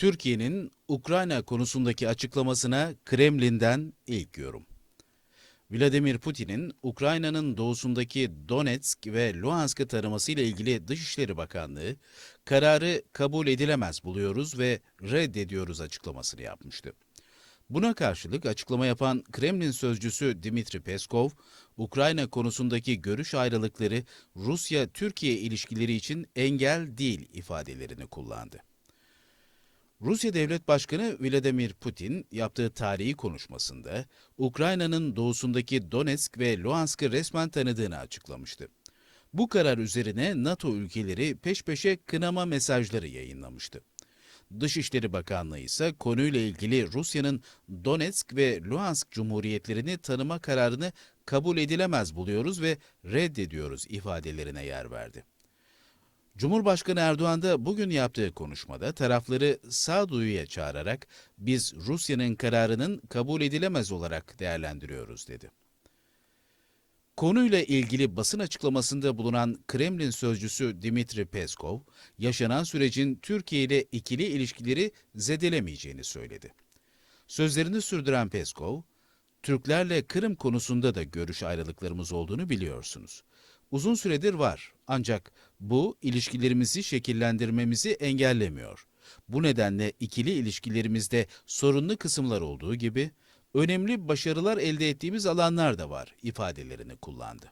Türkiye'nin Ukrayna konusundaki açıklamasına Kremlin'den ilk yorum. Vladimir Putin'in Ukrayna'nın doğusundaki Donetsk ve Luhansk'ı ile ilgili Dışişleri Bakanlığı kararı kabul edilemez buluyoruz ve reddediyoruz açıklamasını yapmıştı. Buna karşılık açıklama yapan Kremlin sözcüsü Dmitri Peskov, Ukrayna konusundaki görüş ayrılıkları Rusya-Türkiye ilişkileri için engel değil ifadelerini kullandı. Rusya Devlet Başkanı Vladimir Putin yaptığı tarihi konuşmasında Ukrayna'nın doğusundaki Donetsk ve Luhansk'ı resmen tanıdığını açıklamıştı. Bu karar üzerine NATO ülkeleri peş peşe kınama mesajları yayınlamıştı. Dışişleri Bakanlığı ise konuyla ilgili Rusya'nın Donetsk ve Luhansk Cumhuriyetlerini tanıma kararını kabul edilemez buluyoruz ve reddediyoruz ifadelerine yer verdi. Cumhurbaşkanı Erdoğan da bugün yaptığı konuşmada tarafları sağduyuya çağırarak biz Rusya'nın kararının kabul edilemez olarak değerlendiriyoruz dedi. Konuyla ilgili basın açıklamasında bulunan Kremlin sözcüsü Dimitri Peskov, yaşanan sürecin Türkiye ile ikili ilişkileri zedelemeyeceğini söyledi. Sözlerini sürdüren Peskov, Türklerle Kırım konusunda da görüş ayrılıklarımız olduğunu biliyorsunuz. Uzun süredir var ancak bu ilişkilerimizi şekillendirmemizi engellemiyor. Bu nedenle ikili ilişkilerimizde sorunlu kısımlar olduğu gibi önemli başarılar elde ettiğimiz alanlar da var ifadelerini kullandı.